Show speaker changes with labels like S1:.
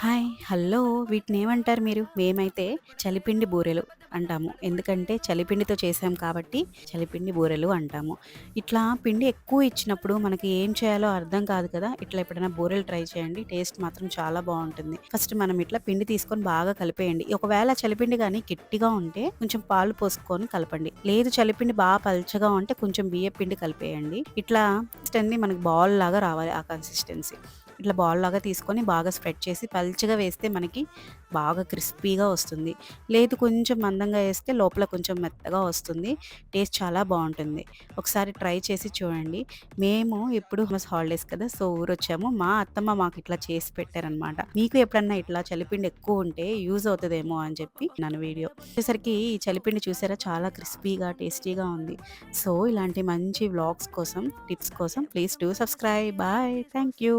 S1: Hi! Hello! వీటినేమంటారు మీరు? మేమైతే చలిపిండి బూరెలు అంటాము. ఎందుకంటే చలిపిండితో చేసాం కాబట్టి చలిపిండి బూరెలు అంటాము. ఇట్లా పిండి ఎక్కువ ఇచ్చినప్పుడు మనకి ఏం చేయాలో అర్థం కాదు కదా! ఇట్లా ఎప్పుడైనా బూరెలు ట్రై చేయండి. టేస్ట్ మాత్రం చాలా బాగుంటుంది ఫస్ట్ మనం ఇట్లా పిండి తీసుకొని బాగా కలిపేయండి. ఒకవేళ చలిపిండి కానీ గట్టిగా ఉంటే కొంచెం పాలు పోసుకొని కలపండి. లేదు చలిపిండి బాగా పల్చగా ఉంటే కొంచెం బియ్యపిండి కలిపేయండి. ఇట్లా అన్నీ మనకి బాల్ లాగా రావాలి ఆ కన్సిస్టెన్సీ. ఇట్లా బాల్ లాగా తీసుకొని బాగా స్ప్రెడ్ చేసి పల్చగా వేస్తే మనకి బాగా క్రిస్పీగా వస్తుంది. లేదు కొంచెం మందంగా వేస్తే లోపల కొంచెం మెత్తగా వస్తుంది. టేస్ట్ చాలా బాగుంటుంది ఒకసారి ట్రై చేసి చూడండి. మేము ఎప్పుడు మస్ హాలిడేస్ కదా! సో, ఊరొచ్చాము. మా అత్తమ్మ మాకు ఇట్లా చేసి పెట్టారనమాట. మీకు ఎప్పుడన్నా ఇట్లా చలిపిండి ఎక్కువ ఉంటే యూజ్ అవుతుందేమో అని చెప్పి నన్ను వీడియో. వచ్చేసరికి ఈ చలిపిండి చూసారా చాలా క్రిస్పీగా, టేస్టీగా ఉంది. సో, ఇలాంటి మంచి వ్లాగ్స్ కోసం, టిప్స్ కోసం please do subscribe. Bye. Thank you.